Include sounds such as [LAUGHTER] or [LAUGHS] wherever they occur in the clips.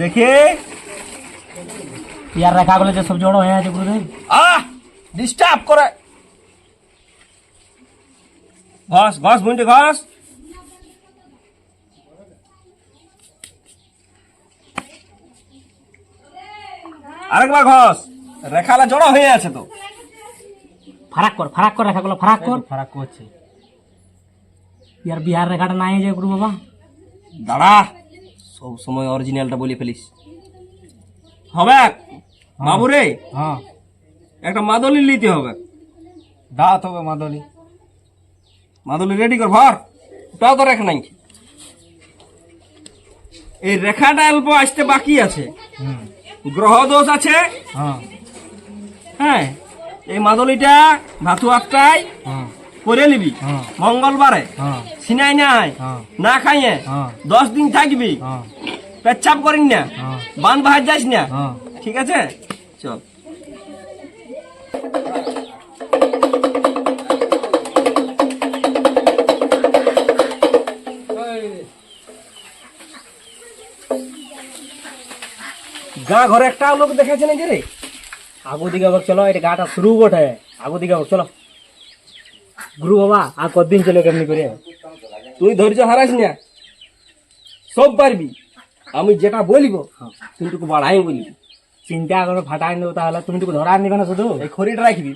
দেখে ইয়ার রেখা গুলো যে সব জড়ো হয়ে আছে গুরুদেব আহ ডিস্টার্ব করে ঘস ঘস বুনটি ঘস আরেকবার ঘস রেখালা জড়ো হয়ে আছে তো ফারাক কর ফারাক কর রেখা গুলো ফারাক কর ফারাক করছে ইয়ার বিহার রেখাটা নাই যে গুরু বাবা দাঁড়া সব সময় অরিজিনালটা বলে ফেলিস। হবে? বাবু রে হ্যাঁ। একটা মাদলি নিতে হবে। দাঁত হবে মাদলি। মাদলি রেডি কর ভর। ওটাও তো রেখা নাই। এই রেখাটা অল্প আসতে বাকি আছে। গ্রহ দোষ আছে। হ্যাঁ। হ্যাঁ এই মাদলিটা ধাতু আটটায় হ্যাঁ। করে নিবি। হ্যাঁ। মঙ্গলবারে। হ্যাঁ। সিনাই নাই। হ্যাঁ। না খাইয়ে দশ দিন থাকবি। পেচ্ছাপ করিস না। বান বাহার যাস না। ঠিক আছে? চল। গা ঘরে একটা লোক দেখেছে নাকি রে? আগু দিকে আবার চলো এটা গাটা শুরু বটে। আগু দিকে আবার চলো। গুরু বাবা আর কতদিন চলে কেমনি করে? তুই ধৈর্য হারাস না। সব পারবি। আমি যেটা বলিব তুই টুকু বাড়াই বলবি। চিন্তা করে ফাটাই নেব তাহলে তুমি টুকু ধরা নিবে না শুধু। এই খড়িটা রাখবি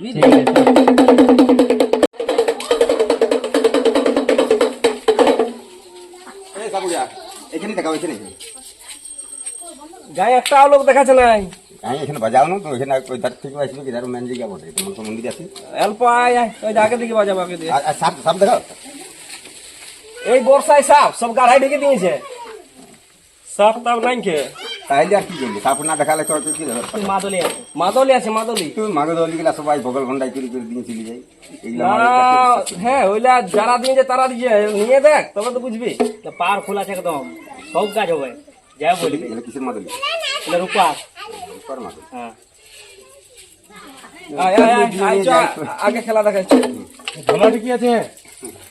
গায়ে একটা লোক দেখাচ্ছে নাই। আমি এখানে বাজাও না তো এখানে ওই ধার থেকে আসবে কি? ধার মেন জায়গা বটে তোমার তো মন্দির আছে। অল্প আয় ওই আগে দিকে বাজাবো আগে দিয়ে আর আর সাপ সাপ দেখাও। এই বর্ষায় সাপ সব গাড়াই ঢেকে দিয়েছে। সাপ তাপ নাই খে তাইলে আর কি করবি? সাপ না দেখালে তো কি মাদলি আছে মাদলি আছে মাদলি। তুই মাগে দলি গেলা সবাই বগল ঘন্টায় চুরি করে দিয়ে চলে যাই হ্যাঁ ওইলা যারা দিয়েছে তারা দিয়ে নিয়ে দেখ তবে তো বুঝবি। পার খোলা আছে একদম সব কাজ হবে। যাই বলবি। কিসের মাদলি? রূপা। হ্যাঁ। আগে খেলা দেখাচ্ছি। ঝোলাটি কি আছে?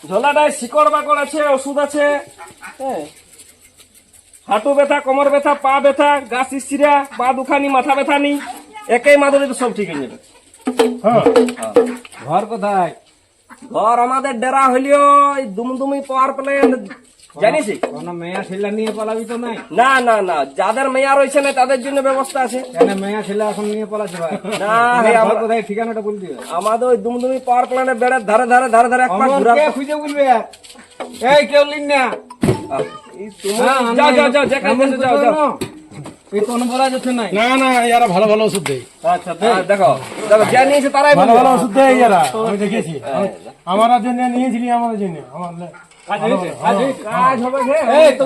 ঝোলাটায় শিকড় বাকড় আছে ওষুধ আছে। হ্যাঁ হাঁটু ব্যথা কোমর ব্যথা পা ব্যথা গা শিশিরা পা দুখানি মাথা ব্যথা নি একই মাদুরি তো সব ঠিক হয়ে যাবে। হ্যাঁ। ঘর কোথায়? ঘর আমাদের ডেরা হইলেও এই দুমদুমি পাওয়ার প্ল্যান জানিস? কোনো মেয়া ছেলে নিয়ে পালাবি তো নাই? না না না যাদের মেয়া রয়েছে না তাদের জন্য ব্যবস্থা আছে। কেন মেয়া ছেলে এখন নিয়ে পালাচ্ছে ভাই? না রে, আমার- কোথায় ঠিকানাটা বল দিবে? আমাদের ওই দুমদুমি পাওয়ার প্ল্যানের বেড়ের ধারে ধারে ধারে ধারে একবার ঘুরা কে খুঁজে বলবে? এই কেউ লিন না। হ্যাঁ, আমি যাও যাও যাও যেখানে যাও, যাও। না। এই কোনো বলা যাচ্ছে নাই। না না ভালো ভালো ওষুধ দেয়। আচ্ছা দেখো দেখো যা নিয়েছে তারাই ভালো ভালো ওষুধ দেয় আমি দেখেছি আমার জন্য নিয়েছিলি আমার জন্য। আমার হ্যাঁ, তো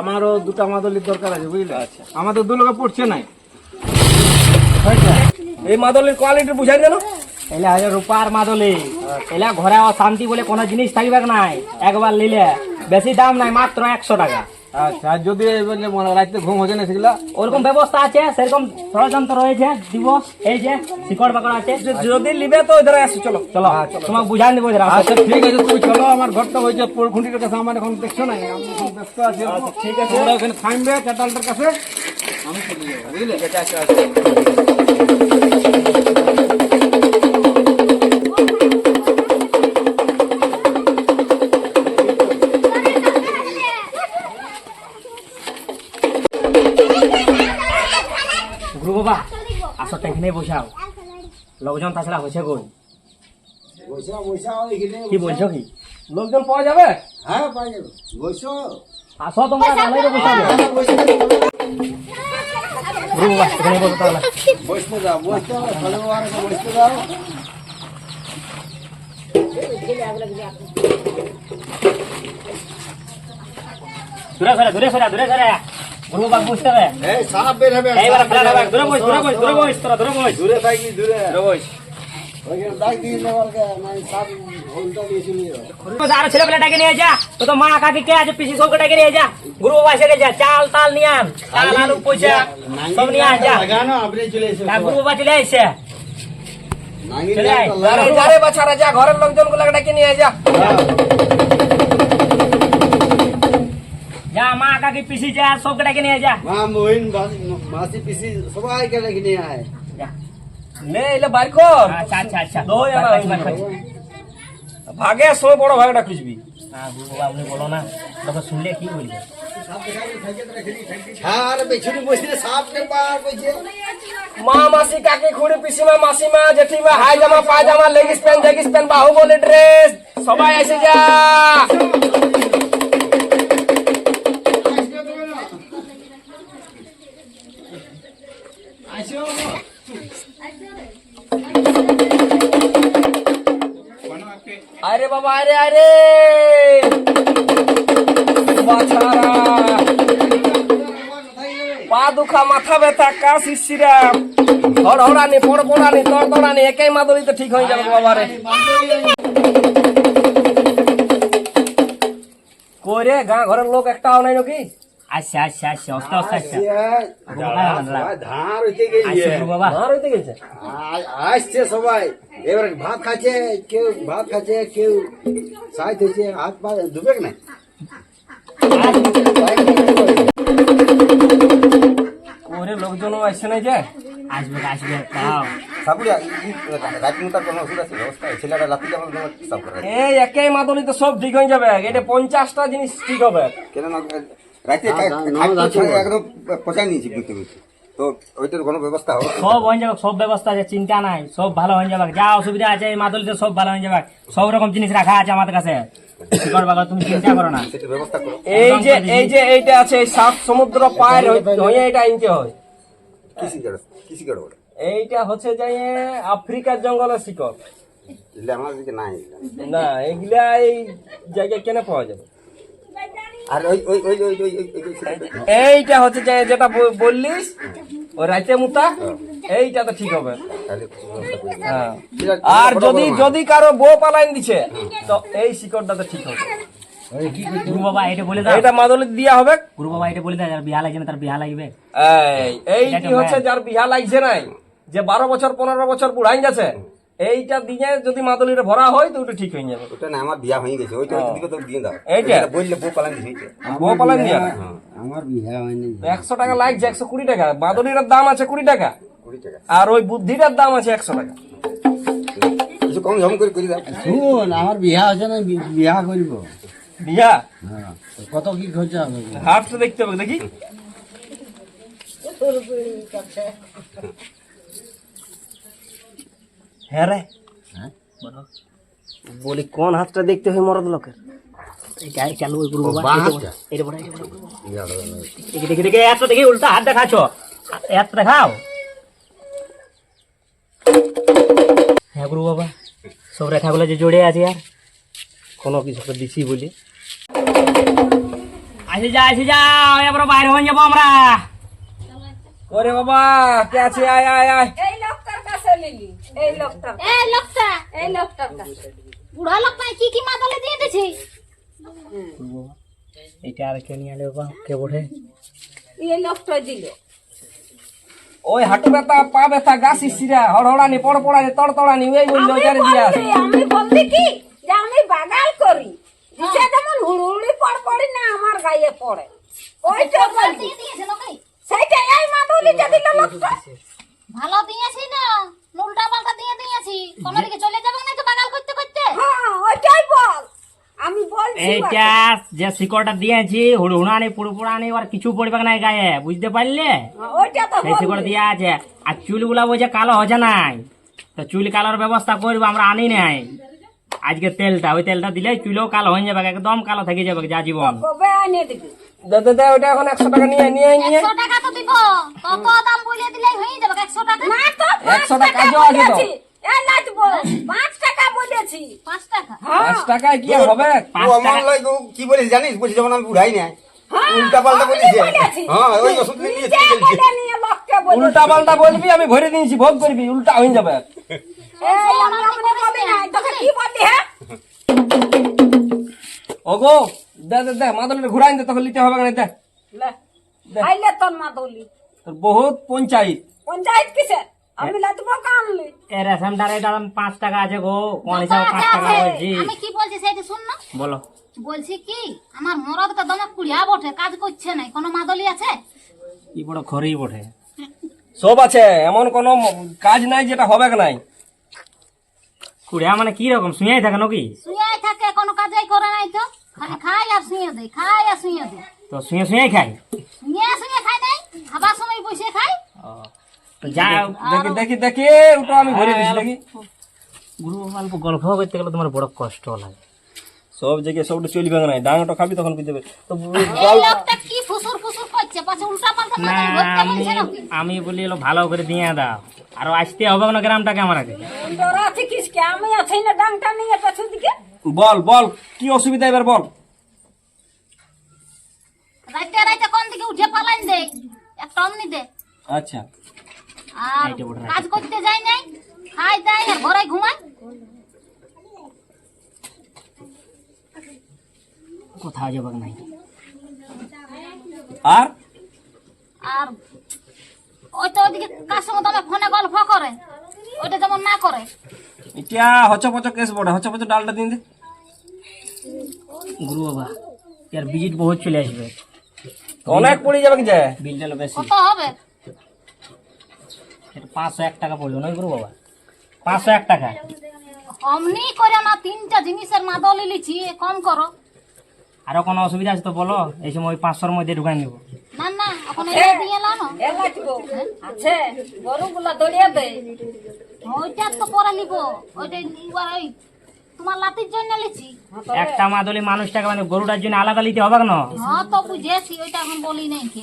আমারও দুটা মাদলির দরকার আছে বুঝলে? আমাদের দু লোকে পড়ছে নাই। এই মাদলের কোয়ালিটি বুঝাই দেন এলা রূপার মাদলি। এলা ঘরে শান্তি বলে কোনো জিনিস থাকবে নাই একবার নিলে। বেশি দাম নাই মাত্র একশো টাকা। আচ্ছা আর যদি মনে রাতে ঘুম হচ্ছে না সেগুলা? ওরকম ব্যবস্থা আছে সেরকম ষড়যন্ত্র রয়েছে দিবস এই যে শিকড় বাকড় আছে। যদি লিবে তো ওই ধারে আসো চলো। চলো তোমাকে বুঝাই দেবো আচ্ছা ঠিক আছে তুমি চলো আমার ঘরটা হয়েছে খুঁটির কাছে আমার এখন দেখছ না আমি ব্যস্ত আছি ঠিক আছে। তোমরা ওখানে থামবে চাটালটার কাছে। আমি চলে যাব বুঝলে? বাবা আসো এখানে বসাও লোকজন তাছাড়া হয়েছে কই? কি বলছো কি? লোকজন পাওয়া যাবে? হ্যাঁ পাই যাবে। বসো। আসো তোমরা ভালোই বসাবে গুরু বাবা এখানে বসো তাহলে। বসতে যাও বসতে ভালো বসতে যাও দূরে সরে দূরে সরে দূরে সরে। গুরু বাবা বুঝতে হবে এই সাপ বের হবে এইবার ফেলা দেবে দূরে বস দূরে বস দূরে বস তোরা দূরে বস। দূরে থাকি দূরে। দূরে বস। মানে চলে তাল নিয়ে আন। চাল আলু পয়সা সব নিয়ে আন যা। গুরু বাবা চলে আসছে ঘরের লোকজনগুলো ডেকে নিয়ে যা। যা মা কাকি পিসি যা সব কটাকে নিয়ে যা। মা মহিন মাসি পিসি সবাইকে ডেকে নিয়ে আয়। যা। নে এলে বার কর। আচ্ছা আচ্ছা আচ্ছা। দই আনা বাড়ি, বাড়ি, বাড়ি। ভাগে সময় বড় ভাগটা খুঁজবি। হ্যাঁ গুরু বাবা আপনি বলো না। তখন শুনলে কি বলবে? আর পেছনে বসে সাপকে পার কইছে মা মাসি কাকি খুড়ি পিসিমা মাসিমা জেঠিমা হাই জামা পায়জামা leggings pant jeggings pant Bahubali dress. সবাই এসে যা। বাবা, আরে আরে। পা দুখা, মাথা ব্যথা, কাশ শিশিরা হড়হড়ানি, পড়পড়ানি, তড়তড়ানি, একাই মাদুরিতে ঠিক হয়ে যাবে বাবা রে। করে গাঁ ঘরের লোক একটাও নাই নাকি? আচ্ছা আচ্ছা আচ্ছা অস্তে অস্তে আচ্ছা ধার হইতে গেছে। বাবা। মার হইতে গেছে। আসছে সবাই। এবার ভাত খাচ্ছে কেউ ভাত খাচ্ছে কেউ সাইড হাত পা ধুবে না? কইরে লোকজন আসছে নাই যে। আসবে আসবে তাও সব এই একাই মাদুরিতে সব ঠিক হয়ে যাবে। এটা পঞ্চাশটা জিনিস ঠিক হবে। কেন না রাতে না, না, না, খাদ্য না, একদম পচাই নিয়েছি বুঝতে বুঝতে তো ওইটার কোনো ব্যবস্থা হবে সব হয়ে যাবে সব ব্যবস্থা আছে চিন্তা নাই সব ভালো হয়ে যাবে। যা অসুবিধা আছে এই মাদলিতে সব ভালো হয়ে যাবে। সব রকম জিনিস রাখা আছে আমাদের কাছে। কি করবা গো, তুমি চিন্তা করো না। ব্যবস্থা করো। এই যে এই যে এইটা আছে সাত সমুদ্র পায়ের হয়ে এটা আনতে হয়। এইটা হচ্ছে যে আফ্রিকার জঙ্গলের শিকড়। আমার দিকে নাই। না এগুলা এই জায়গায় কেন পাওয়া যাবে? আর ওই ওই ওই ওই ওই ওই- ওই- ওই- এইটা হচ্ছে যে যেটা বললিস ওই রাইতে মুতা এইটা তো ঠিক হবে। হ্যাঁ। আর যদি যদি কারও বউ পালাইন দিছে তো এই শিকড়টা তো ঠিক হবে এটা মাদলি দিয়া হবে গুরু বাবা এটা বলে দাও যার বিহা লাগছে না তার বিহা লাগবে এই এইটি হচ্ছে যার বিহা লাগছে নাই যে বারো বছর পনেরো বছর বুড়াই গেছে এইটা দিয়ে যদি মাদলিটা ভরা হয় তো ওটা ঠিক হয়ে যাবে। ওটা না আমার বিয়া হয়ে গেছে ওইটা ওইটা দিকে তো দিয়ে দাও। এইটা? বললে বউ পালান দিছে বউ পালাইন দিয়া? আমার বিয়ে হয়নি। একশো টাকা লাগছে একশো কুড়ি টাকা। মাদলিটার দাম আছে কুড়ি টাকা। কুড়ি টাকা। আর ওই বুদ্ধিটার দাম আছে একশো টাকা। কিছু কম ঝম করে করে দাও শুন আমার বিয়া আছে না বিয়া করব। বিয়া? হ্যাঁ তো কত কি খরচা হবে? হাটটা দেখতে হবে দেখি। হ্যাঁ রে। হ্যাঁ? বলি। কোন হাতটা দেখতে হয় মরদ লোকের? এটা চালু ওই গুরু বাবা? বাঁ এটা হাতটা? বলো, এটা বলো, এটা বলো, গুরু বাবা। দেখি দেখি দেখি এত দেখি উল্টা হাত দেখাচ্ছ। এত দেখাও। হ্যাঁ গুরু বাবা সব রেখাগুলো যে জড়ে আছে আর। কোনো কিছু তো দিছি বলি। আসে যা আসে যাও এবার বাইরে হয়ে যাব আমরা। ওরে বাবা কে আছে? আয় আয় আয় এই লোকটার কাছে লিলি এই লোকটার এই লোকটা এই লোকটার বুড়া লোকটা কি কি মাদলে দিয়ে দিছি? এটা আর কে নিয়ে আলে কে বটে? এই লোকটা দিল। ওই হাঁটু ব্যথা পা ব্যথা গা শিশিরা হড়হড়ানি পড়পড়ানি তড়তড়ানি ওই বলল আমি ওইটারে দিয়া আমি বলছি কি? যে আমি বাগাল করি। সে যেমন হুড়ুড়ি পড় পড়ি না আমার গায়ে পড়ে। ওইটা বলছি। দিয়েছে সেইটা এই মাদুলিটা দিল লোকটা ভালো দিয়েছি না উল্টা পাল্টা দিয়ে দিয়েছি কোন দিকে চলে যাবে না তো বাগাল করতে করতে হ্যাঁ ওইটাই বল আমি যে শিকড়টা দিয়েছি হুড়ানি পুড়পুড়ানি আর কিছু পড়বে না গায়ে বুঝতে পারলে? সেই শিকড় বললি। আছে। আর চুলগুলা বলছে কালো হচ্ছে নাই। তো চুল কালোর ব্যবস্থা করব আমরা আনি নাই। আজকে তেলটা ওই তেলটা দিলে চুলও কালো হয়ে যাবে একদম কালো থেকে যাবে যা জীবন। কবে আনিয়ে দিবি। দে দে দে ওইটা এখন একশো টাকা নিয়ে নিয়ে নিয়ে। টাকা তো দিব। কত দাম বলে দিলে হয়ে যাবে একশো টাকা? একশো টাকা টাকা আছে তো। হ্যাঁ। কি বলিস জানিস? বলছি যেমন আমি বুড়াই নাই হ্যাঁ, উল্টা পাল্টা বলেছি। হ্যাঁ ওই ওষুধ। উল্টা পাল্টা বলবি আমি ভরে দিয়েছি ভোগ করবি উল্টা হয়ে যাবে। হ্যাঁ? ওগো দে দে দে মাদলিটা ঘুরাই দে তখন নিতে হবে না দে। লে, আইলে তোর মা দৌলি। তোর বহুত পঞ্চায়েত। পঞ্চায়েত কিসে? আমি লাতবো কানলি। এ রেশনটার দাম পাঁচ টাকা আছে গো কোন হিসাবে পাঁচ টাকা বলছি। আমি কি বলছি সেটা শুন না। বলো। বলছি কি আমার মরদ তো দমে কুড়িয়া বটে কাজ করছে নাই। কোনো মাদলি আছে? কি বড় খড়ি বটে। [LAUGHS] সব আছে এমন কোনো কাজ নাই যেটা হবে নাই? কুড়িয়া মানে কি রকম শুয়াই থাকে নাকি? শুয়াই থাকে কোনো কাজই করে নাই তো। খালি খাই আর শুয়ে দেয় খাই আর শুয়ে দেয় তো শুয়ে শুয়ে খাই? শুয়ে শুয়ে খাই নাই খাবার সময় বসে খাই। যা দেখি দেখি ওটা আমি দিছি দেখি। গুরু অল্প গল্প করতে গেলে তোমার বড় কষ্ট লাগে। সব জায়গায় সবটা চলবে না ডাঙটা খাবি তখন কি দেবে? আমি বলি এলো ভালো করে দিয়ে দাও। আর আসতে হবে না গ্রামটাকে আমার আগে। তোরা কি? আমি আছি ডাংটা নিয়ে পেছন বল বল কি অসুবিধা এবার বল। রাইতে রাইতে কোন দিকে উঠে পালাইন দে? একটা অমনি দে। আচ্ছা। আর কাজ করতে যাই নাই। খাই দাই আর ঘরে ঘুমাই। কোথাও নাই আর? আর ওই তো ওইদিকে কার সঙ্গে তুমি ফোনে গল্প করে? ওইটা যেমন না করে। এটা হচ পচ কেস বড়। হচ পচ ডালটা দিন দে। গুরু বাবা ইয়ার ভিজিট বহুত চলে আসবে। অনেক পড়ে যাবে কি যায় বিলটা বেশি কত হবে। এটা পাঁচশো এক টাকা পড়বে নয় গুরু বাবা। পাঁচশো এক টাকা। অমনি করে না তিনটা জিনিসের মাদলি লিছি কম করো। আরও কোনো অসুবিধা আছে তো বলো? এই সময় ওই পাঁচশোর মধ্যে ঢুকাই নেব। না না এখন এটা দিয়ে লাও এলা তো আছে। গরুগুলা দড়িয়ে দে। ওইটা তো পরে নিব। ওইটা এবার ওই তোমার লাতির জন্য লিছি একটা মাদলি মানুষটাকে মানে গরুটার জন্য আলাদা নিতে হবে না হ্যাঁ তো বুঝেছি ওইটা এখন বলি নাই কে।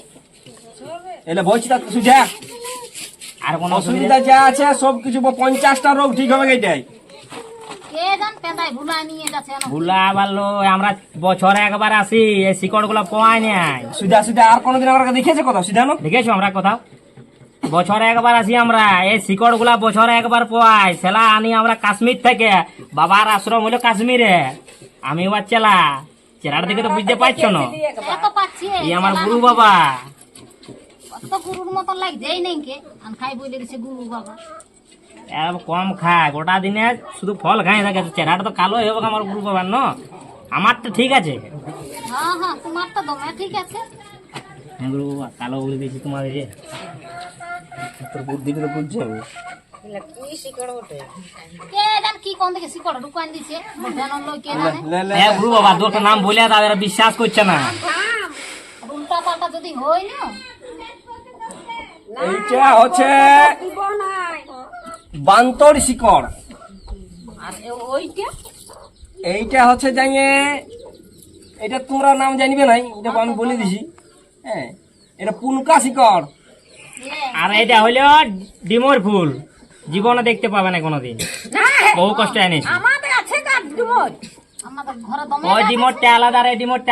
এলে বলছি তা আর কোনো অসুবিধা যা আছে সব কিছু পঞ্চাশটা রোগ ঠিক হবে ভুলা আমরা বছরে একবার আসি এই শিকড়গুলো পাওয়াই নাই সুধা সুধা আর কোনোদিন আমার দেখেছে কথা সুধা না? দেখেছ আমরা কোথাও? বছরে একবার আসি আমরা এই শিকড়গুলা বছরে একবার পাই সেলা আনি আমরা কাশ্মীর থেকে বাবার আশ্রম হলো কাশ্মীরে। আমি এবার চেলা চেলার দিকে তো বুঝতে পারছ না। এই আমার গুরু বাবা। গুরুর মতন নাই কে? আর খাই বলে দিছে গুরু বাবা। এর কম খায় গোটা দিনে শুধু ফল খাই থাকে চেহারাটা তো কালো হবে আমার গুরু বাবার ন? আমার তো ঠিক আছে। হ্যাঁ হ্যাঁ তোমার তো দমে ঠিক আছে। হ্যাঁ গুরু বাবা কালো বলে দিয়েছি তোমাদের যে। তোর বুদ্ধিটা তো বুঝছি আমি কি কোন দিকে শিকড় ঢুকান দিছে বোঝানোর লোক কে জানে। লে লে হ্যাঁ গুরু বাবা দুটো নাম বলে বিশ্বাস করছে না। উল্টা পাল্টা যদি হয় না এইটা হচ্ছে দিব নাই। বান্তর শিকড়। এইটা হচ্ছে জানিয়ে এটা তোমরা নাম জানিবে নাই এটা আমি বলে দিছি। হ্যাঁ এটা পুনকা শিকড়। আর এটা হলো ডিমোর ফুল। জীবনে দেখতে পাবে না কোনোদিন। না বহু কষ্ট এনেছি। আমাদের আছে কাঠ ডিমর। ওই ডিমোরটা আলাদা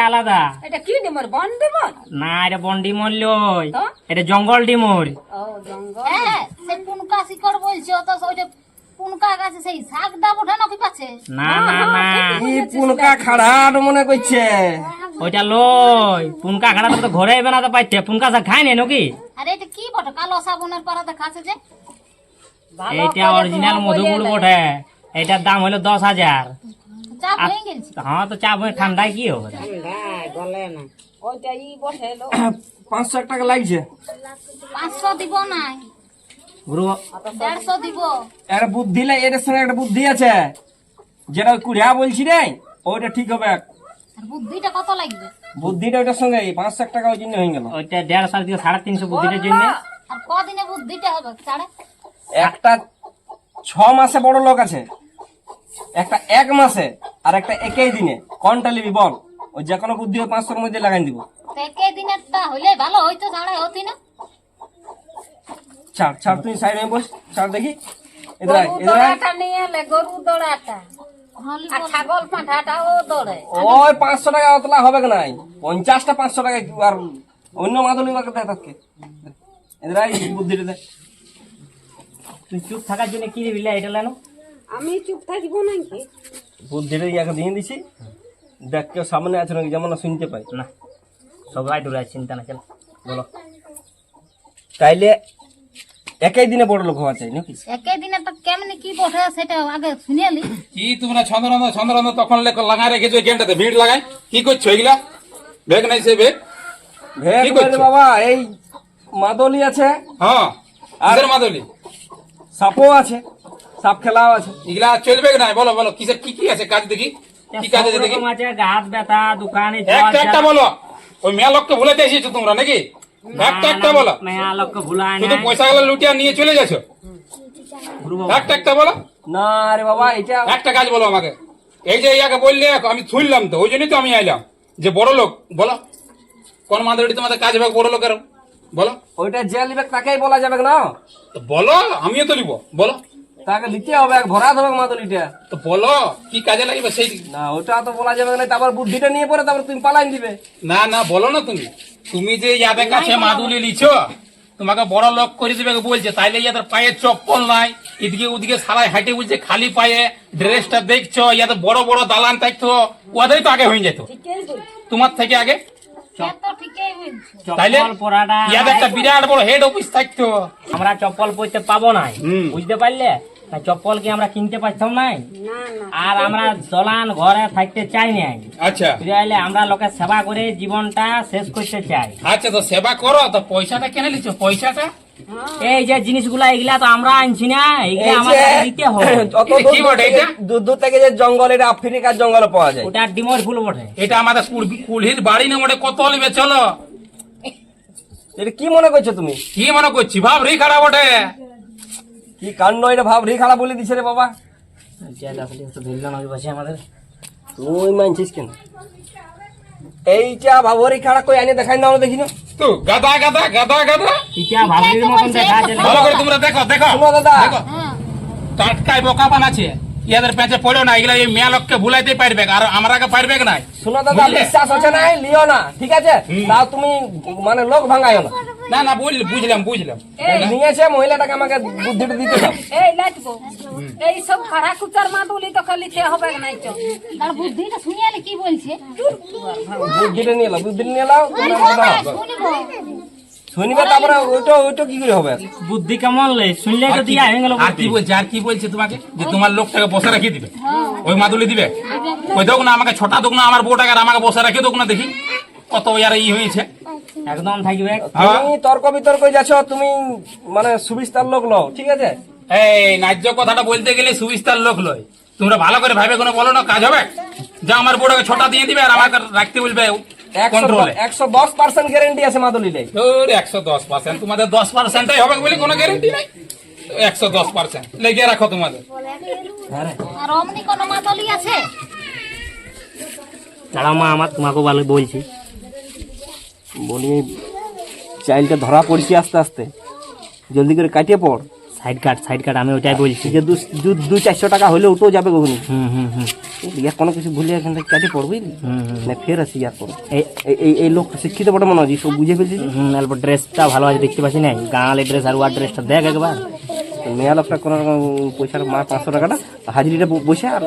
আলাদা। এটা কি ডিমর বন ডিমর? না এটা বন ডিমোর লই এটা জঙ্গল ডিমোর। ও জঙ্গল। হ্যাঁ সে পুনকা শিকড় বলছে অত ওইটা পুনকা গাছে সেই শাক ডাব ওঠানো কি পাচ্ছে? না না না। এই পুনকা খাড়াট মনে করছে? ওইটা লই পুনকা খাড়া তো ঘরে বানাতে পারছে পুনকা শাক খায় না নাকি? আর এটা কি বটে? কালো সাবুনের পাড়া দেখাচ্ছে যে। এইটা অরিজিনাল মধুপুর বটে। এটার দাম হলো দশ হাজার। হয়ে হ্যাঁ তো চা বই ঠান্ডায় কি হবে? ওইটা ই বসে পাঁচশো এক টাকা লাগছে। পাঁচশো দিব একটা বুদ্ধি লাই এটার সঙ্গে একটা বুদ্ধি আছে। যেটা কুড়িয়া বলছি রে ওইটা ঠিক হবে। বুদ্ধিটা কত লাগবে? বুদ্ধিটা ওইটার সঙ্গে পাঁচশো টাকা ওই জন্য হয়ে গেল। ওইটা দেড় থেকে সাড়ে তিনশো বুদ্ধিটার জন্য। কদিনে বুদ্ধিটা হবে? একটা ছ মাসে বড় লোক আছে। একটা এক মাসে আর একটা একই দিনে। কোনটা নিবি বল? ওই যে কোনো বুদ্ধি ওই পাঁচশোর মধ্যে লাগাই দিব। থেকে দিনেরটা হইলে ভালো হইতো সাড়ে হতি না। ছাড় ছাড় তুই সাইডে বস ছাড় দেখি। এদের আয়, গরু এদের আয়। দড়াটা নিয়ে এলে গরু দড়াটা। আর ছাগল পাঁঠাটা ও ওই পাঁচশো টাকা অতলা হবে কি নাই? পঞ্চাশটা পাঁচশো টাকা আর অন্য মাদলি বাকে দেয় তাকে। এদের বুদ্ধিটা তুই চুপ থাকার জন্য কি দিবি এটা লেনো আমি চুপ থাকব নাকি? বুদ্ধিটা ইয়াকে দিয়ে দিছি। দেখ কেউ সামনে আছে নাকি? যেমন শুনতে পাই। না। সবাই দূরে আছে, চিন্তা না চল বলো। তাইলে একই দিনে বড় লোক হওয়া চাই নাকি? একই দিনে তো কেমনি কি বটে সেটা আগে শুনিয়ালি কি তোমরা চন্দ্রনন্দ চন্দ্রনন্দ তখন লেখ লাগাই রেখেছো এই গেমটাতে ভিড় লাগাই কি করছ এগুলা? বেগ নাই সে মানে করছ? বাবা এই মাদলি আছে। হ্যাঁ কিসের মাদলি? সাপও আছে। সাপ খেলাও আছে। এগুলা চলবে না? বলো বলো কিসের কি কি আছে? কাজ দেখি। কি কাজ আছে দেখি। আছে গাছ ব্যথা দোকানে একটা একটা বলো। ওই মেয়া লোককে ভুলে এসেছ তোমরা নাকি? একটা একটা বলো। মেয়া লোককে শুধু নাই। পয়সা গুলো লুটিয়ে নিয়ে চলে যাচ্ছো? একটা একটা বলো। না রে বাবা এটা একটা কাজ বলো আমাকে। এই যে ইয়াকে বললে আমি শুনলাম তো ওই জন্যই তো আমি আইলাম। যে বড় লোক বলো। কোন মাদুরি তোমাদের কাজ হবে বড় লোকের বলো। ওইটা যে লিবে তাকেই বলা যাবে না তো বলো আমিও তো নিব। বলো। তাকে দিতে হবে এক ভরা দেবে মাদলিটা। তো বলো কি কাজে লাগবে সেই না ওটা তো বলা যাবে না তারপর বুদ্ধিটা নিয়ে পরে তারপর তুমি পালাইন দিবে। না না বলো না তুমি। তুমি যে কাছে মাদুলি লিছো তোমাকে বড় লোক করে দিবে বলছে তাইলে ইয়াদের পায়ে চপ্পল নাই এদিকে ওদিকে সারাই হাঁটে বলছে খালি পায়ে ড্রেসটা দেখছ ইয়াদের বড় বড় দালান থাকতো ওদের তো আগে হয়ে যেত। তোমার থেকে আগে? তো তাইলে ইয়াদের একটা বিরাট বড় হেড অফিস থাকতো। আমরা চপ্পল পরতে পাবো নাই হুম। বুঝতে পারলে? না চপ্পল কি আমরা কিনতে পারতাম নাই? না না। আর আমরা দলান ঘরে থাকতে চাই নাই। আচ্ছা। আমরা লোকের সেবা করে জীবনটা শেষ করতে চাই। আচ্ছা তো সেবা করো তো পয়সাটা কেন লিছো পয়সাটা? এই যে জিনিসগুলা এগুলা তো আমরা আনছি না। এগুলা আমাদের দিতে হবে। [LAUGHS] দূর কি বটে থেকে- এটা? দূর দূর থেকে যে জঙ্গল এটা আফ্রিকার জঙ্গলে পাওয়া যায়। ওটা ডিমর ফুল বটে। এটা আমাদের কুলহির বাড়ি না ওটা কত লিবে চলো। এটা কি মনে করছ তুমি? কি মনে করছি? ভাব রি খারাপ ওঠে কি কাণ্ড এটা ভাব রে খারাপ বলে দিছে রে বাবা। আমাদের তুই মানছিস কেন? এইটা ভাবরি খাড়া কই আনি দেখাই না দেখি না তো গাদা গাদা গাদা গাদা। ইটা ভাবির মতন দেখা যায় ভালো করে তোমরা দেখো দেখো। দাদা। দেখো টাটকায় বোকা বানাচ্ছে। ইয়াদের পেঁচে পড়ো না এগুলা এই মেয়া লোককে ভুলাইতে পারবে। আর আমার আগে পারবে নাই? শোনো দাদা বিশ্বাস হচ্ছে না লিও না ঠিক আছে? তাও তুমি মানে লোক ভাঙাইও না। না না বুঝলি বুঝলাম বুঝলাম। নিয়েছে মহিলাটাকে আমাকে বুদ্ধিটা দিতে দাও। এই লাগবো এই সব খাড়া কুচার মাদুলি তো খালি খেয়ে হবে নাই চো তার বুদ্ধিটা শুনিয়ালি কি বলছে? বুদ্ধিটা নিয়ে নাও বুদ্ধিটা নিয়ে নাও তোমরা দাও। শুনিব শুনিবে তারপরে ওইটা ওইটা কি করে হবে? বুদ্ধি কেমন লে? শুনলে তো আর কি- দিয়া হয়ে গেল আর কি বলছে আর কি বলছে তোমাকে? যে তোমার লোকটাকে বসে রেখে দিবে। ওই মাদুলি দিবে। ওই দোক না আমাকে ছোটা দোক না আমার বউটাকে আর আমাকে বসে রেখে দোক না দেখি। কত ইয়ার ই হয়েছে। একদম থাকবে। হ্যাঁ। তুমি তর্ক বিতর্ক যাচ্ছ তুমি মানে সুবিস্তার লোক লও ঠিক আছে? এই ন্যায্য কথাটা বলতে গেলে সুবিস্তার লোক লয়। তোমরা ভালো করে ভাবে কোনো বলো না কাজ হবে? যা আমার বউটাকে ছোটা দিয়ে দিবে আর আমাকে রাখতে বলবে। একশো কন্ট্রোলে দশ পার্সেন্ট গ্যারেন্টি আছে মাদুলিলে একশো দশ পার্সেন্ট তোমাদের হবে বলে কোনো গ্যারেন্টি নাই? একশো দশ পার্সেন্ট লেগে রাখো তোমাদের। আর। অমনি কোনো মাদলি আছে? দাঁড়াও মা আমার তোমাকে ভালো বলছি। বলি চাইলটা ধরা পড়ছি আস্তে আস্তে। জলদি করে কাটিয়ে পড়। সাইড কাট সাইড কাট আমি ওটাই বলছি। যে দু দু- চারশো টাকা হলে ওটাও যাবে কখনো? হুম হুম হুম। ইয়ার কোনো কিছু ভুলে এখান থেকে কাটিয়ে পড় বুঝলি? হুম, হুম। না ফের আসি ইয়ার পর এই- এই- লোকটা শিক্ষিত বটে মনে হয় সব বুঝে ফেলছি হুম অল্প ড্রেসটা ভালো আছে দেখতে পাচ্ছি না। গাঁয়ালি ড্রেস আর ওয়ার ড্রেসটা দেখ একবার। মেয়া লোকটা কোনো রকম পয়সার মা পাঁচশো টাকাটা হাজিরিটা বসে আর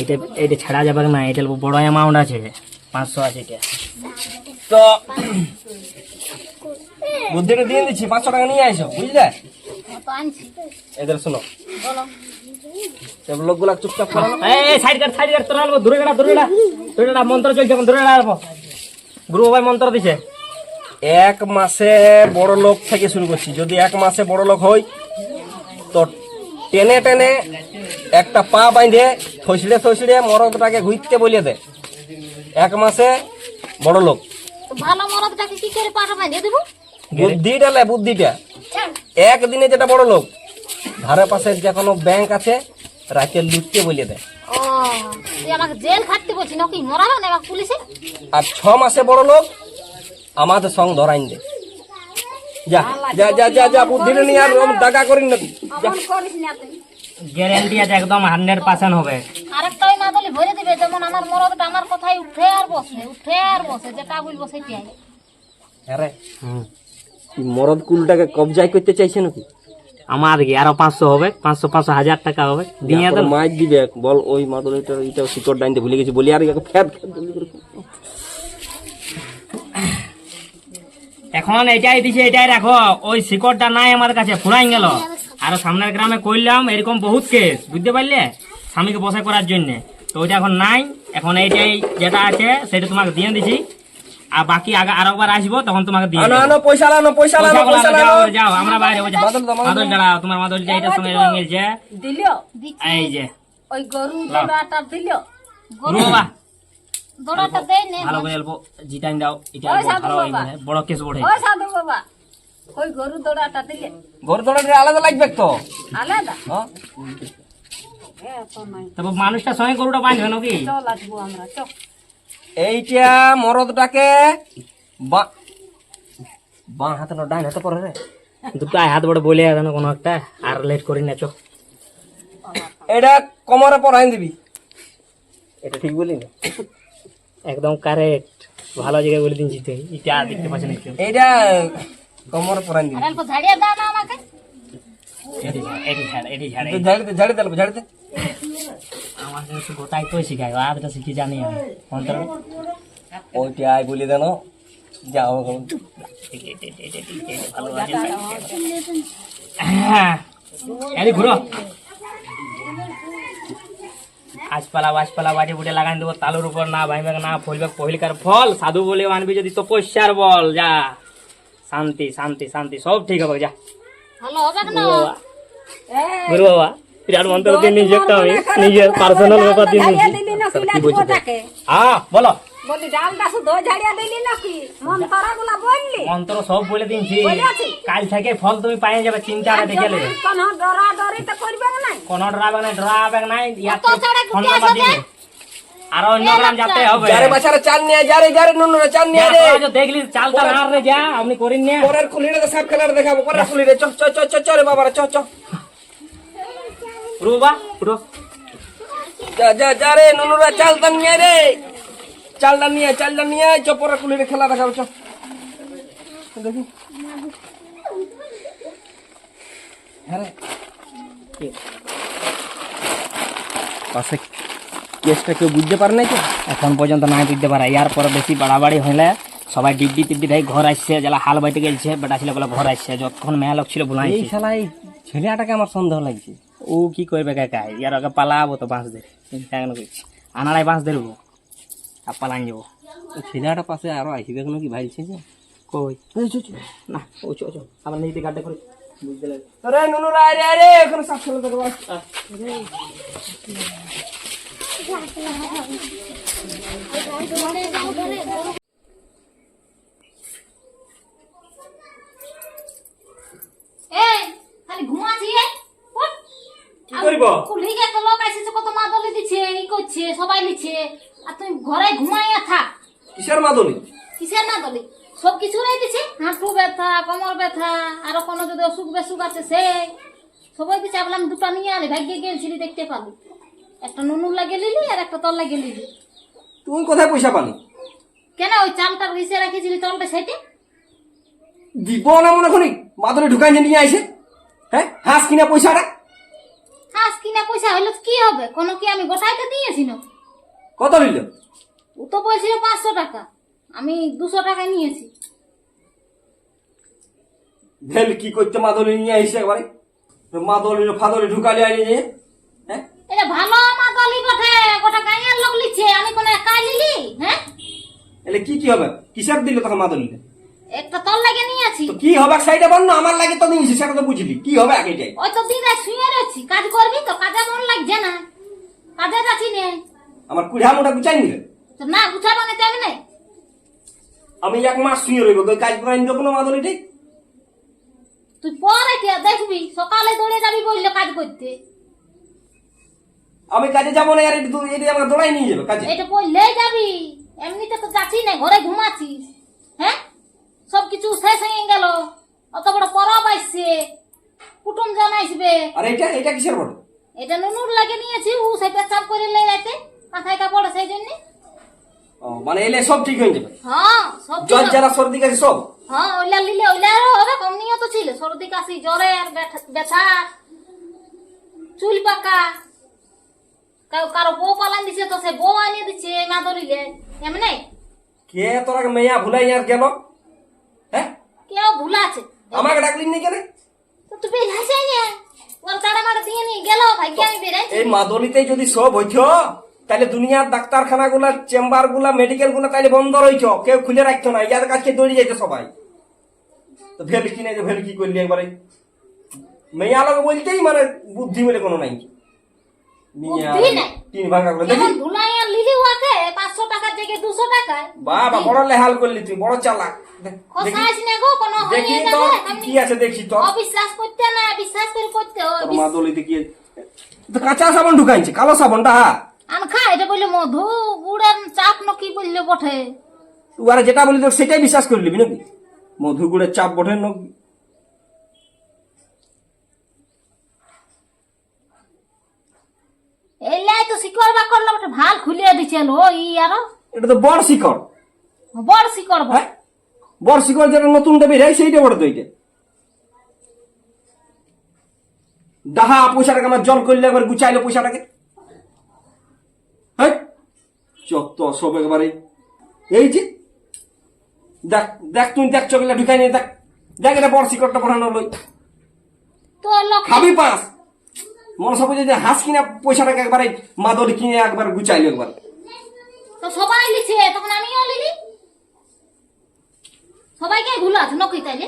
এটা এটা ছাড়া যাবে না এটা বড় অ্যামাউন্ট আছে। পাঁচশো আছে এটা। তো বুদ্ধিটা দিয়ে দিচ্ছি পাঁচশো টাকা নিয়ে আসো বুঝলে? এদের শোনো। সব লোকগুলা চুপচাপ করো এই সাইড কাট সাইড কাট তোরা দূরে গেলা দূরে গেলা দূরে গেলা মন্ত্র চলছে দূরে গেলা গুরু বাবাই মন্ত্র দিছে। এক মাসে বড় লোক থেকে শুরু করছি। যদি এক মাসে বড় লোক হই তো টেনে টেনে একটা পা বাইঁধে থসড়ে থসড়ে মরদটাকে ঘুরতে বলে দে। এক মাসে বড় লোক। ভালো মরদটাকে কি করে পাটা বাঁধিয়ে দেবো? বুদ্ধিটা লে বুদ্ধিটা। একদিনে যেটা বড় লোক ধারে পাশে যে কোনো ব্যাংক আছে রাতে লুটতে বলে দেয়। ও তুই আমাকে জেল খাটতে নাকি মরাবে না পুলিশে? আর ছ মাসে বড় লোক আমাদের সঙ্গ ধরাইন দে। যা যা যা যা যা বুদ্ধিটা নিয়ে আর ওরম দাগা করিন না যা। করিস না তুই। গ্যারেন্টি আছে একদম হান্ড্রেড পার্সেন্ট হবে। আরেকটা ওই মাদলি ভরে দিবে যেমন আমার মরদটা আমার কথায় উঠে আর বসে উঠে আর বসে যেটা বলব সেটাই। হ্যাঁ রে এই মরদ কুলটাকে কবজায় করতে চাইছে নাকি? আমার কি? আরও পাঁচশো হবে। পাঁচশো পাঁচশো হাজার টাকা হবে। দিয়ে দেন। মাছ দিবে। বল ওই মাদল এটা এটা শিকড় ডাইনতে ভুলে গেছি বলি আর ফ্যাট এখন এটাই দিছে এটাই রাখো। ওই শিকড়টা নাই আমার কাছে ফুরাই গেল। আর সামনের গ্রামে করলাম এরকম বহুত কেস বুঝতে পারলে? স্বামীকে বসাই করার জন্য। তো ওইটা এখন নাই এখন এইটাই যেটা আছে সেটা তোমাকে দিয়ে দিছি। আর বাকি আগে আরেকবার আসব তখন তোমাকে দিয়ে আনো আনো পয়সা আনো পয়সা আনো পয়সা আনো, যাও যাও আমরা বাইরে ওই যে মাদল দাও, মাদল দাঁড়াও তোমার মাদল যে এটার সঙ্গে রঙ মিলছে দিল। এই যে। ওই গরু। দোলাটা দিল। গুরু বাবা। দৌড়াটা দেয় নে ভালো করে অল্প জিটাইন দাও এটা ভালো। হয়ে বড় কেস বড়ে ওই সাধু বাবা। ওই গরু দোলাটা দিলে। গরু দোলা আলাদা লাগবে তো? আলাদা। হ্যাঁ? তারপর মানুষটার সঙ্গে গরুটা বাঁধবে নাকি? চল আসব আমরা চল। এইটা মরদটাকে বা বাঁ হাতে না ডাইন হাতে পরে রে। দুটো হাত বড় বলে দেন কোনো একটা আর লেট করি না চো। এটা কোমরে পরাই দিবি। এটা ঠিক বলি না একদম কারেক্ট ভালো জায়গায় বলে দিন তুই এটা দেখতে পাচ্ছি না কেউ। এইটা কোমরে পরাই দিবি। ঝাড়িয়ে দাও না আমাকে। ঝাড়ি দে, ঝাড়ি তো আজপালা বাজপালা বাড়ি বুটে লাগাই দেবো তালুর উপর না ভাইবে না ফলবে পহিলকার ফল সাধু বলে আনবি যদি তপস্যার বল যা শান্তি শান্তি শান্তি সব ঠিক হবে যা গুরু বাবা। বিরাট মন্ত্র দিয়ে নিজে একটা আমি নিজের পার্সোনাল ব্যাপার দিয়ে নিয়েছি হ্যাঁ বলো। মন্তরা গুলা বললি? মন্ত্র সব বলে দিনছি? কাল থেকে ফল তুমি পাই যাবে চিন্তাটা দেখে নেবে কোন ডরা ডরি তো করবে না? কোনো ডরাবে না ডরাবে নাই ফোন নাম্বার দিবে। আর অন্য গ্রাম যেতে হবে। যারে বাছারে চান নিয়ে যারে যারে নুনুরে চান নিয়ে যা, রে। তোরা যে দেখলি চালটা না রে যা আপনি করিন না। পরের খুলিরে তো সাপ খেলার দেখাবো পরের খুলিরে। চ চ চ চ চ রে বাবারা চ চ। রুবা উঠো। যা যা যা রে নুনুরা চালটা নিয়ে রে। চালটা নিয়ে চালটা নিয়ে চ পরের খুলিরে খেলা দেখাবো চ। দেখি। হ্যাঁ রে। পাশে কেসটা কেউ বুঝতে পারে নাই তো? এখন পর্যন্ত নাই বুঝতে পারা। ইয়ার পরে বেশি বাড়াবাড়ি হইলে সবাই ডিব্বি টিব্বি দেয় ঘর আসছে যারা হাল বাইতে গেছে বেটা ছিল বলে ঘর আসছে যতক্ষণ মেয়া লোক ছিল বোনা এই শালা এই ছেলেটাকে আমার সন্দেহ লাগছে। ও কি করবে কাকা ইয়ার আগে পালাবো তো বাঁশ ধরে। কেন করছি আনাড়াই বাঁশ ধরবো আর পালান যাব। ছেলেটার পাশে আরও আসবে কোনো কি ভাইছে যে? কই? না ও চো চো আবার নিজেতে গাড্ডা করে। বুঝতে লাগে আরে নুনুরা আরে আরে এখানে সাপ সবাই লিচ্ছে আর তুই ঘরে ঘুমাইয়া থাক। কিসের মাদলি? কিসের মাদলি? সব কিছু রে হাঁটু ব্যথা কোমর ব্যথা আরও কোনো যদি অসুখ বেসুখ আছে সে সবাই দিচ্ছে দুটো নিয়ে আলি ভাগ্যে গেছিলি দেখতে পাবি। একটা নুনু লাগে লিলি আর একটা তল লাগে লিলি তুই কোথায় পয়সা পালি? কেন ওই চালটা রিসে রেখেছিলি তলটা সেটে দিব না মনে করি? মাদলি ঢুকাই নিয়ে আইছে। হ্যাঁ? হাঁস কিনা পয়সাটা? হাঁস কিনা পয়সা হইলে কি হবে? কোনো কি আমি গোটাইতে দিয়েছি না কত নিল ও তো বলছিল পাঁচশো টাকা। আমি দুশো টাকা নিয়েছি। ভেল কি করতে মাদলি নিয়ে আইছে একবারে? মাদলি ফাদলি ঢুকালি আইনি যে এটা ভালো আমার দলি বটে গোটা গাঁয়ের লোক লিচ্ছে আমি কোনো একা লিলি? হ্যাঁ? এলে কি কি হবে? কিসের দিল তখন মাদলি একটা তল লাগে নিয়েছি তো কি হবে? সাইডে বল না আমার লাগে তো নিয়েছি সেটা তো বুঝলি। কি হবে আগে এটাই? ওই তো দিদা শুয়ে রয়েছি কাজ করবি তো কাজে মন লাগছে না। কাজে যাচ্ছি নে। আমার কুড়া মোটা গুচাই নিলে? তো না গুছাবো না তেমনি আমি এক মাস শুয়ে রইব কাজ করে দেবো না মাদলিটাই তুই পরে দেখবি? সকালে দৌড়ে যাবি বললে কাজ করতে। আমি কাজে যাব না আর এটা এটা আমাকে দৌড়াই নিয়ে যাবে কাজে। এটা বললেই যাবি। এমনিতে তো যাচ্ছি না ঘরে ঘুমাচ্ছিস হ্যাঁ? সব কিছু শেষ হয়ে গেল। অত বড় পরব আসছে। কুটুম জন আসবে। আর এটা এটা কিসের বড়? এটা নুনুর লাগে নিয়েছি ও সে পেশাব করে লে যাইতে মাথায় কাপড় সেই জন্য। ও, মানে এলে সব ঠিক হয়ে যাবে? হ্যাঁ সব জ্বর জ্বালা সর্দি কাশি সব? হ্যাঁ ওইলা নিলে ওইলা আরও হবে কম নিয়ে তো ছিল। সর্দি কাশি জ্বরের ব্যথা- ব্যথা চুল পাকা। কারও কারও বউ পালান দিছে তো সে বউ আনিয়ে দিচ্ছে মা ধরিলে এমনি কে তোরা মেয়া ভুলাই আর গেল? হ্যাঁ? কেউ ভুল আছে। আমাকে ডাকলি নি কেন? তো তুই হাসে নিয়ে ওর তাড়া মারা দিয়ে নিয়ে গেল ভাগ্য আমি বেরাইছি এই মাদলিতে যদি সব হইত তাহলে দুনিয়ার ডাক্তারখানা গুলা চেম্বারগুলা মেডিকেলগুলা তাহলে বন্ধ রইছ কেউ খুলে রাখতো না ইয়াদের কাছে দৌড়ে যেত সবাই। তো ভেল কি নাই ভেল কি করলি একবারে। মেয়ে আলোকে বলতেই মানে বুদ্ধি বলে কোনো নাই। তিন ভাঙা করে দেখি। ভুলাইয়া লিলি টাকায় বাবা বড় লেহাল করলি তুই বড় চালাক। দে- খসাইস না গো কোনো হয়ে যাবে কি আছে দেখি তো অবিশ্বাস করতে না বিশ্বাস করে করতে তোর মাদলিতে কি তো কাঁচা সাবান ঢুকাইছে কালো সাবানটা আন খা এটা মধু গুড়ের চাপ ন কি বললে বটে? যেটা বলি তোর সেটাই বিশ্বাস করলি নাকি? মধু গুড়ের চাপ বটে নাকি? এই লাই তো শিকড় বা করল বটে ভালো খুলিয়ে দিছে লো ই আর। এটা তো বড় শিকড়। বড় শিকড় বটে। হ্যাঁ? বড় শিকড় যেটা নতুন দেবে রে সেইটা বড় তো ডাহা পয়সাটাকে আমার জল করলে একবার গুচাইলো পয়সাটাকে। হ্যাঁ? চত্ব সব একবারে। এই যে দেখ দেখ তুই দেখ চকলে ঢুকাই নিয়ে দেখ। দেখ এটা বড় শিকড়টা পড়ানো লই খাবি পাস। মনে সব যে হাঁস কিনা পয়সাটাকে একবারে মাদরি কিনে একবার গুচাইলো একবার। তো সবাই লিছে তখন আমিও লিলি সবাইকে ভুল নকি তাইলে।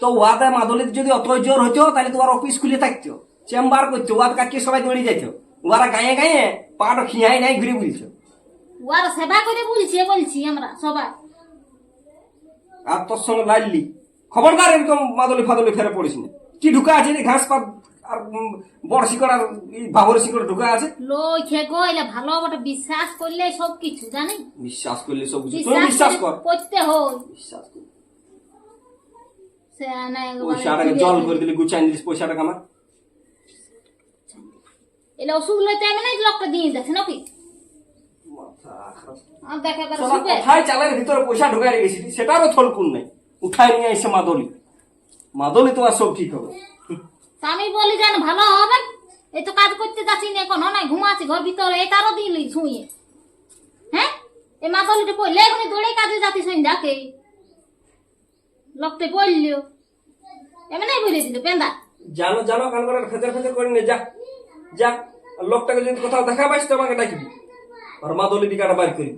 তো ওয়াদা মাদলির যদি অত জোর হইতো তাহলে তোমার অফিস খুলে থাকতো চেম্বার করতো ওয়াদ কাকিয়ে সবাই দৌড়ে যাইত। ওরা গায়ে গায়ে পাটা খিয়াই নাই ঘুরে বুঝছ ওর সেবা করে বলছে বলছি আমরা সবাই। আর তোর সঙ্গে লাইলি। খবরদার এরকম মাদলি ফাদলি ফেরে পড়িস না। কি ঢুকা আছে রে ঘাস পাত আর বড় শিকড় আর এই বাবর শিকড় ঢুকা আছে। লই এলে ভালো বটে বিশ্বাস করলে সব কিছু জানি? বিশ্বাস করলে সব কিছু তুই বিশ্বাস কর করতে হয়। বিশ্বাস কর। পয়সাটাকে জল করে দিলি গুছাই পয়সাটাকে আমার। এলে ওষুধ লইতে না লোকটা দিয়ে দেখছে নাকি? আর দেখে এবার শালা সুপে কোথায় চালের ভিতরে পয়সা ঢুকাই রেখেছিলি? সেটারও থলকুন নাই। উঠাই নিয়ে এসে মাদলি। মাদলি তোমার সব ঠিক হবে। আমি বলি যেন ভালো হবে এই তো কাজ করতে যাচ্ছি না এখন নাই ঘুমাচ্ছি ঘর ভিতরে এই তারও দিলি ছুঁয়ে হ্যাঁ? এই মাতালিটা পড়লে এখন দৌড়ে কাজে যাচ্ছি সন্ধ্যাকে লোকটা পড়লিও এমনি বলে দিল পেন্দা। জানো জানো কান করে ফেচার ফেচার করে নে যা। যা লোকটাকে যদি কোথাও দেখা পাইস তো আমাকে ডাকবি। আর মাদলি বিকাটা বাইর করবি।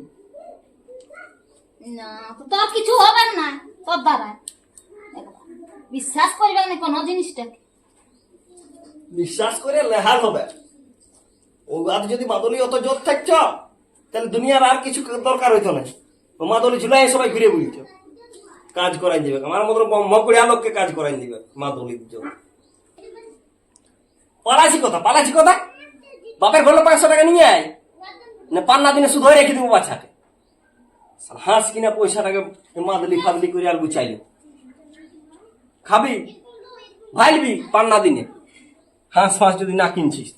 না তো তোর কিছু হবে না তোর দ্বারা বিশ্বাস করবে না কোনো জিনিসটাকে। বিশ্বাস করে লেহাল হবে। ও আজ যদি মাদলি অত জোর থাকছ তাহলে দুনিয়ার আর কিছু দরকার হইতো না। ও মাদলি ঝুলাই সবাই ঘুরে বুঝছ কাজ করাই দিবে। আমার মতো মকুড়িয়া লোককে কাজ করাই দিবে, মাদলির জন্য। পালাছি কথা পালাছি কথা? বাপের ঘরে পাঁচশো টাকা নিয়ে আয়। না, পান্না দিনে শুধু রেখে দেবো বাচ্চাকে। হাঁস কিনা পয়সাটাকে মাদলি ফাদলি করে আর গুচাইল খাবি, ভাইলবি পান্না দিনে। হাঁস ফাঁস যদি না কিনছিস